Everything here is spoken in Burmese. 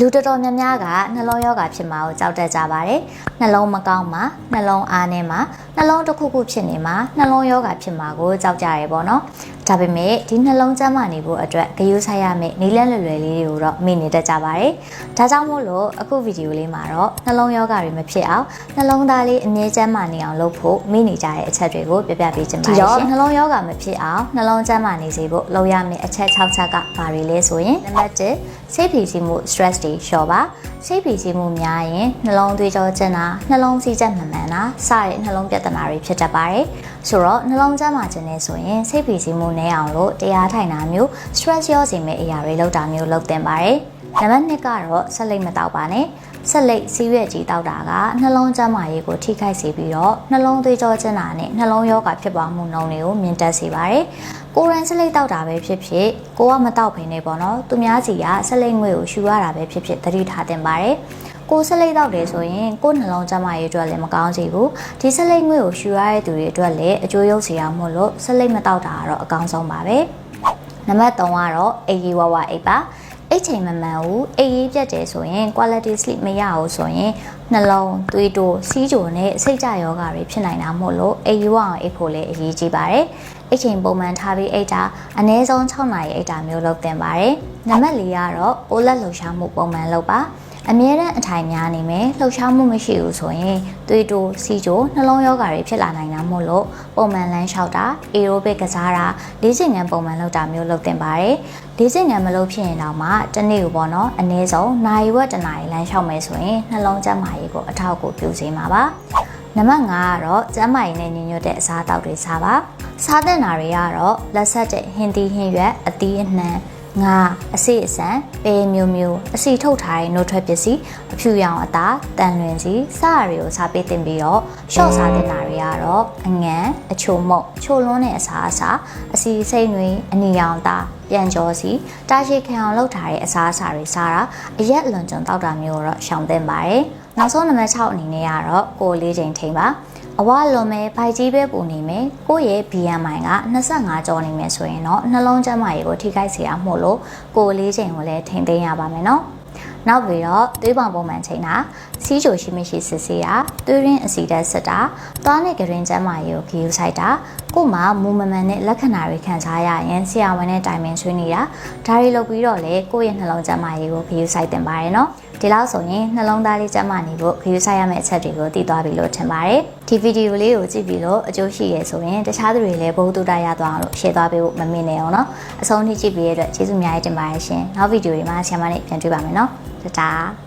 လူတော်တော်များများကနှလုံးရောဂါဖြစ်မှာကိုကြောက်တတ်ကြပါတယ်နှလုံးမကောင်းမှာနှလုံးအားနေမှာနှလုံးတစ်ခုခုဖြစ်နေမှာနှလုံးရောဂါဖြစ်မှာကိုကြောက်ကြရဲပေါ့နော်ဒါပေမဲ့ဒီနှလုံးကျန်းမာနေဖို့အတွက်ဂရုစိုက်ရမယ့်နည်းလမ်းလွယ်လွယ်လေးတွေကိုတော့မေ့နေတတ်ကြပါတယ်ဒါကြောင့်မို့လို့အခုဗီဒီယိုလေးမှာတော့နှလုံးရောဂါတွေမဖြစ်အောင်နှလုံးသားလေးအမြဲကျန်းမာနေအောင်လုပ်ဖို့မေ့နေကြတဲ့အချက်တွေကိုပြပြပေးချင်ပါတယ်ရှင်နှလုံးရောဂါမဖြစ်အောင်နှလုံးကျန်းမာနေစေဖို့လုပ်ရမယ့်အချက်6ချက်ကဘာတွေလဲဆိုရင်နံပါတ်1စိတ်ဖိစီးမှု stress တွေလျှော့ပါစိတ်ဖိစီးမှုများရင်နှလုံးသွေးကြောကျဉ်တာနှလုံးစီးချက်မမှန်တာစတဲ့နှလုံးပြဿနာတွေဖြစ်တတ်ပါတယ်ဆိုတော့နှလုံးကျန်းမာခြင်းနဲ့ဆိုရင်စိတ်ဖိစီးမှုနည်းအောင်လို့တရားထိုင်တာမျိုး stress ရောစေမယ့်အရာတွေလုပ်တာမျိုးလုပ်သင့်ပါတယ်နံပါတ်2ကတော့ဆက်လက်မတောက်ပါနဲ့ ဆက်လက်စီးရွက်ကြီးတောက်တာကနှလုံးကျန်းမာရေးကိုထိခိုက်စေပြီးတော့နှလုံးသွေးကြောကျဉ်တာနဲ့နှလုံးရောဂါဖြစ်ပွားမှုနှုန်းတွေကိုမြင့်တက်စေပါတယ်ကိုယ်ရန်ဆက်လက်တောက်တာပဲဖြစ်ဖြစ်ကိုကမတောက်ဖ ೇನೆ ပေါ့နော်သူများစီကဆက်လက်ငွေကိုရှူရတာပဲဖြစ်ဖြစ်သတိထားတင်ပါတယ်ကိုဆက်လိတ်တော့တယ်ဆိုရင်ကိုယ်နှလုံးကျန်းမာရေးအတွက်လည်းမကောင်းစီဘူးဒီဆက်လိတ်ငွေကိုရှူရတဲ့သူတွေအတွက်လည်းအကျိုးရုပ်စီအောင်မို့လို့ဆက်လိတ်မတောက်တာကတော့အကောင်းဆုံးပါပဲနံပါတ်3ကတော့အေးကြီးဝဝအိပ်ပါ အိတ်ချိန်မမှန်ဘူးအိတ်ရေးပြတ်တယ်ဆိုရင် quality sleep မရဘူးဆိုရင်နှလုံးသွေးတိုးစီးကြိုနဲ့စိတ်ကြယောဂါတွေဖြစ်နိုင်တာမို့လို့အိတ်ရေးဝအောင်အိတ်ဖို့လည်းအရေးကြီးပါတယ်အိတ်ချိန်ပုံမှန်ထားပြီးအိတ်တာအနည်းဆုံး6နာရီအိတ်တာမျိုးလုပ်တင်ပါတယ်နံပါတ်4ကတော့အိုးလက်လှူရှားမှုပုံမှန်လုပ်ပါ အမြဲတမ်းအထိုင်များနေမယ်လှုပ်ရှားမှုမရှိဘူးဆိုရင်သွေးတိုးစီးကြိုနှလုံးရောဂါတွေဖြစ်လာနိုင်တာမို့လို့ပုံမှန်လမ်းလျှောက်တာအေရိုဘစ်ကစားတာလေ့ကျင့်ခန်းပုံမှန်လုပ်တာမျိုးလုပ်တင်ပါတယ်လေ့ကျင့်ခန်းမလုပ်ဖြစ်ရင်တော့မှတစ်နေ့ကိုပေါ့နော်အနည်းဆုံးနိုင်ဝက်တစ်နာရီလမ်းလျှောက်မယ်ဆိုရင်နှလုံးကျန်းမာရေးကိုအထောက်အကူပြုစေမှာပါနံပါတ်5ကတော့ကျန်းမာရေးနဲ့ညီညွတ်တဲ့အစားအသောက်တွေစားပါစားတဲ့နာတွေကတော့လက်ဆက်တဲ့ဟင်းသီးဟင်းရွက်အသီးအနှံ ငါအစိအစံပဲမျိုးမျိုးအစီထုတ်ထားတဲ့နှုတ်ထွက်ပစ္စည်းအဖြူရောင်အသားတန်လွင်စီစရတွေကိုစားပေးတင်ပြီးတော့ရှော့စားတဲ့နာတွေကတော့အငန်အချိုမုတ်ချိုလွန်းတဲ့အစားအစာအစီစိတ်တွေအနီရောင်သားပြန်ကြောစီတာရှိခံအောင်လုပ်ထားတဲ့အစားအစာတွေစားတာအရက်အလွန်ကျွံတောက်တာမျိုးတော့ရှောင်သင့်ပါတယ်နောက်ဆုံးနံပါတ်6အနေနဲ့ကတော့ကိုယ်လေးချိန်ထိန်ပါ အဝလွန်မဲ့ဘိုက်ကြီးပဲပူနေမယ်ကိုယ့်ရဲ့ BMI က25ကျော်နေမယ်ဆိုရင်တော့နှလုံးကျန်းမာရေးကိုထိခိုက်စေရမှုလို့ကိုယ်လေးချိန်ကိုလည်းထိန်းသိမ်းရပါမယ်နော် နောက်ပြီးတော့သွေးပောင်ပုံမှန်ချိန်တာစီးချိုရှိမရှိစစ်ဆေးတာသွေးရင်းအဆီဓာတ်စစ်တာသွားနဲ့ကရင်ကျန်းမာရေးကိုဂရုစိုက်တာကို့မှာမူမမှန်တဲ့လက္ခဏာတွေခံစားရရင်ဆရာဝန်နဲ့တိုင်ပင်ဆွေးနေတာဒါတွေလုပ်ပြီးတော့လေကိုယ့်ရဲ့နှလုံးကျန်းမာရေးကိုဂရုစိုက်တင်ပါတယ်နော်ဒီလောက်ဆိုရင်နှလုံးသားလေးကျန်းမာနေဖို့ဂရုစိုက်ရမယ့်အချက်တွေကိုသိသွားပြီလို့ထင်ပါတယ်ဒီဗီဒီယိုလေးကိုကြည့်ပြီးတော့အကျိုးရှိရဆိုရင်တခြားသူတွေလည်းဘုဟုတုတရသွားအောင်လို့ share သွားပေးဖို့မမေ့နဲ့အောင်နော်အဆုံးထိကြည့်ပြီးရတဲ့အတွက်ကျေးဇူးအများကြီးတင်ပါတယ်ရှင်နောက်ဗီဒီယိုတွေမှာဆရာမနဲ့ပြန်တွေ့ပါမယ်နော် တတား